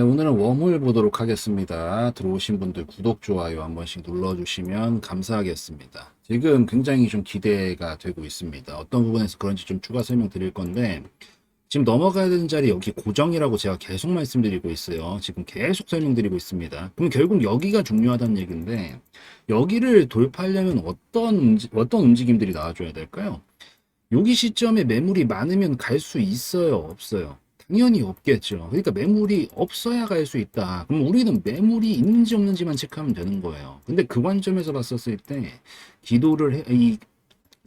네, 오늘은 웜홀 보도록 하겠습니다. 들어오신 분들 구독, 좋아요 한 번씩 눌러주시면 감사하겠습니다. 지금 굉장히 좀 기대가 되고 있습니다. 어떤 부분에서 그런지 좀 추가 설명 드릴 건데, 지금 넘어가야 되는 자리 여기 고정이라고 제가 계속 말씀드리고 있어요. 지금 계속 설명드리고 있습니다. 그럼 결국 여기가 중요하다는 얘기인데, 여기를 돌파하려면 어떤, 움직, 어떤 움직임들이 나와줘야 될까요? 여기 시점에 매물이 많으면 갈 수 있어요, 없어요? 당연히 없겠죠. 그러니까 매물이 없어야 갈 수 있다. 그럼 우리는 매물이 있는지 없는지만 체크하면 되는 거예요. 근데 그 관점에서 봤었을 때 기도를 해, 이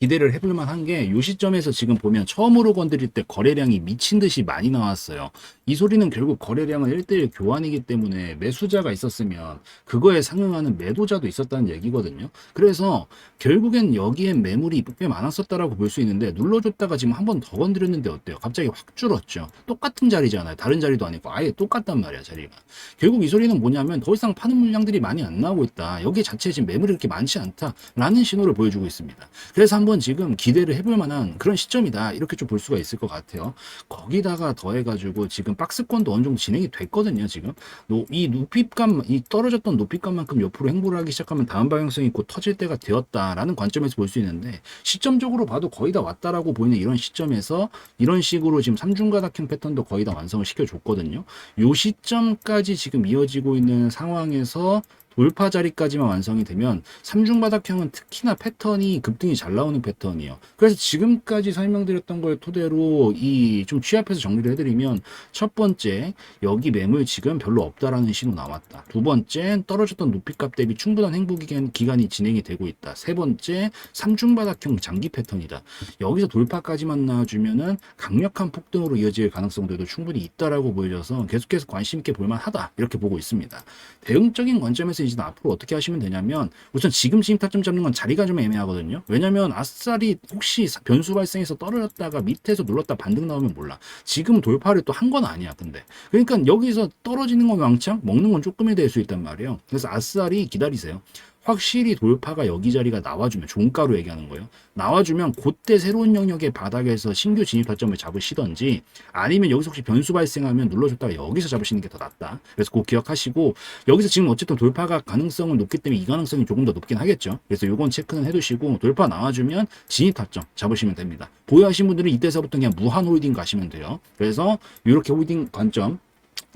기대를 해볼 만한 게요 시점에서 지금 보면 처음으로 건드릴 때 거래량이 미친 듯이 많이 나왔어요. 이 소리는 결국 거래량은 1대1 교환이기 때문에 매수자가 있었으면 그거에 상응하는 매도자도 있었다는 얘기거든요. 그래서 결국엔 여기엔 매물이 꽤 많았었다라고 볼 수 있는데 눌러줬다가 지금 한 번 더 건드렸는데 어때요? 갑자기 확 줄었죠. 똑같은 자리잖아요. 다른 자리도 아니고 아예 똑같단 말이야 자리가. 결국 이 소리는 뭐냐면 더 이상 파는 물량들이 많이 안 나오고 있다. 여기 자체에 지금 매물이 그렇게 많지 않다라는 신호를 보여주고 있습니다. 그래서 한번 지금 기대를 해볼 만한 그런 시점이다. 이렇게 좀 볼 수가 있을 것 같아요. 거기다가 더해가지고 지금 박스권도 어느 정도 진행이 됐거든요. 지금 노- 이 높이감, 이 떨어졌던 높이감만큼 옆으로 행보를 하기 시작하면 다음 방향성이 곧 터질 때가 되었다라는 관점에서 볼 수 있는데 시점적으로 봐도 거의 다 왔다라고 보이는 이런 시점에서 이런 식으로 지금 삼중가닥형 패턴도 거의 다 완성을 시켜줬거든요. 요 시점까지 지금 이어지고 있는 상황에서 돌파 자리까지만 완성이 되면 삼중 바닥형은 특히나 패턴이 급등이 잘 나오는 패턴이에요. 그래서 지금까지 설명드렸던 걸 토대로 이 좀 취합해서 정리를 해드리면 첫 번째 여기 매물 지금 별로 없다라는 신호 나왔다. 두 번째 떨어졌던 높이값 대비 충분한 기간, 기간이 진행이 되고 있다. 세 번째 삼중 바닥형 장기 패턴이다. 여기서 돌파까지만 나와주면은 강력한 폭등으로 이어질 가능성들도 충분히 있다라고 보여져서 계속해서 관심 있게 볼만하다 이렇게 보고 있습니다. 대응적인 관점에서 이제 앞으로 어떻게 하시면 되냐면 우선 지금 진입타점 잡는 건 자리가 좀 애매하거든요. 왜냐면 아싸리 혹시 변수 발생해서 떨어졌다가 밑에서 눌렀다 반등 나오면 몰라. 지금 돌파를 또 한 건 아니야. 근데 그러니까 여기서 떨어지는 건 왕창 먹는 건 조금이 될수 있단 말이에요. 그래서 아싸리 기다리세요. 확실히 돌파가 여기 자리가 나와주면 종가로 얘기하는 거예요. 나와주면 그때 새로운 영역의 바닥에서 신규 진입 타점을 잡으시던지 아니면 여기서 혹시 변수 발생하면 눌러줬다가 여기서 잡으시는 게 더 낫다. 그래서 꼭 기억하시고 여기서 지금 어쨌든 돌파가 가능성은 높기 때문에 이 가능성이 조금 더 높긴 하겠죠. 그래서 요건 체크는 해두시고 돌파 나와주면 진입 타점 잡으시면 됩니다. 보유하신 분들은 이때서부터 그냥 무한 홀딩 가시면 돼요. 그래서 이렇게 홀딩 관점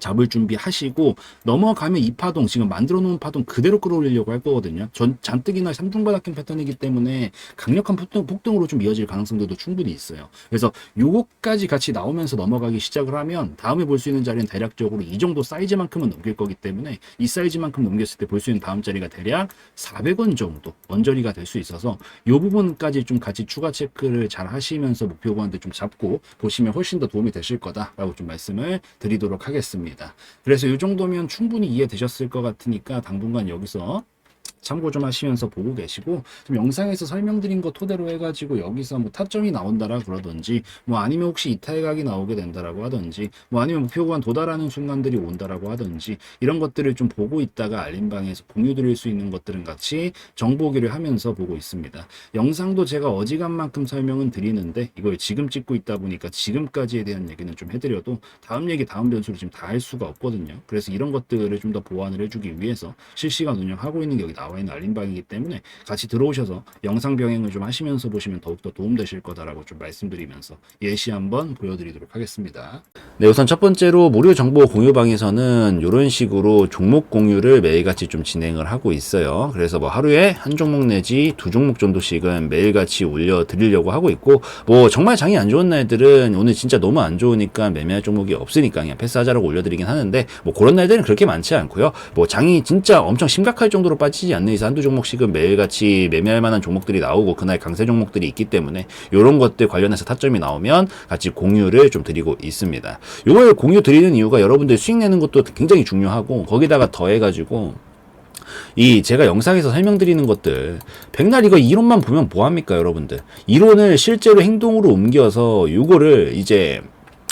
잡을 준비하시고 넘어가면 이 파동 지금 만들어 놓은 파동 그대로 끌어올리려고 할 거거든요. 전 잔뜩이나 삼중바닥형 패턴이기 때문에 강력한 폭등, 폭등으로 좀 이어질 가능성들도 충분히 있어요. 그래서 요거까지 같이 나오면서 넘어가기 시작을 하면 다음에 볼 수 있는 자리는 대략적으로 이 정도 사이즈만큼은 넘길 거기 때문에 이 사이즈만큼 넘겼을 때 볼 수 있는 다음 자리가 대략 400원 정도 원저리가 될 수 있어서 요 부분까지 좀 같이 추가 체크를 잘 하시면서 목표 구간들 좀 잡고 보시면 훨씬 더 도움이 되실 거다라고 좀 말씀을 드리도록 하겠습니다. 그래서 이 정도면 충분히 이해되셨을 것 같으니까 당분간 여기서 참고 좀 하시면서 보고 계시고 좀 영상에서 설명드린 거 토대로 해가지고 여기서 뭐 타점이 나온다라 그러든지 뭐 아니면 혹시 이탈각이 나오게 된다라고 하든지 뭐 아니면 목표 구간 도달하는 순간들이 온다라고 하든지 이런 것들을 좀 보고 있다가 알림방에서 공유 드릴 수 있는 것들은 같이 정보기를 하면서 보고 있습니다. 영상도 제가 어지간만큼 설명은 드리는데 이걸 지금 찍고 있다 보니까 지금까지에 대한 얘기는 좀 해드려도 다음 얘기 다음 변수를 지금 다 할 수가 없거든요. 그래서 이런 것들을 좀 더 보완을 해주기 위해서 실시간 운영하고 있는 게 여기 나와 있는 알림방이기 때문에 같이 들어오셔서 영상 병행을 좀 하시면서 보시면 더욱더 도움되실 거다라고 좀 말씀드리면서 예시 한번 보여드리도록 하겠습니다. 네, 우선 첫 번째로 무료 정보 공유방에서는 이런 식으로 종목 공유를 매일같이 좀 진행을 하고 있어요. 그래서 뭐 하루에 한 종목 내지 두 종목 정도씩은 매일같이 올려드리려고 하고 있고, 뭐 정말 장이 안 좋은 날들은 오늘 진짜 너무 안 좋으니까 매매할 종목이 없으니까 그냥 패스하자라고 올려드리긴 하는데, 뭐 그런 날들은 그렇게 많지 않고요. 뭐 장이 진짜 엄청 심각할 정도로 빠지지 않는 이상 한두 종목씩은 매일같이 매매할 만한 종목들이 나오고 그날 강세 종목들이 있기 때문에 이런 것들 관련해서 타점이 나오면 같이 공유를 좀 드리고 있습니다. 이걸 공유 드리는 이유가 여러분들 수익 내는 것도 굉장히 중요하고 거기다가 더해가지고 이 제가 영상에서 설명드리는 것들 백날 이거 이론만 보면 뭐합니까 여러분들 이론을 실제로 행동으로 옮겨서 이거를 이제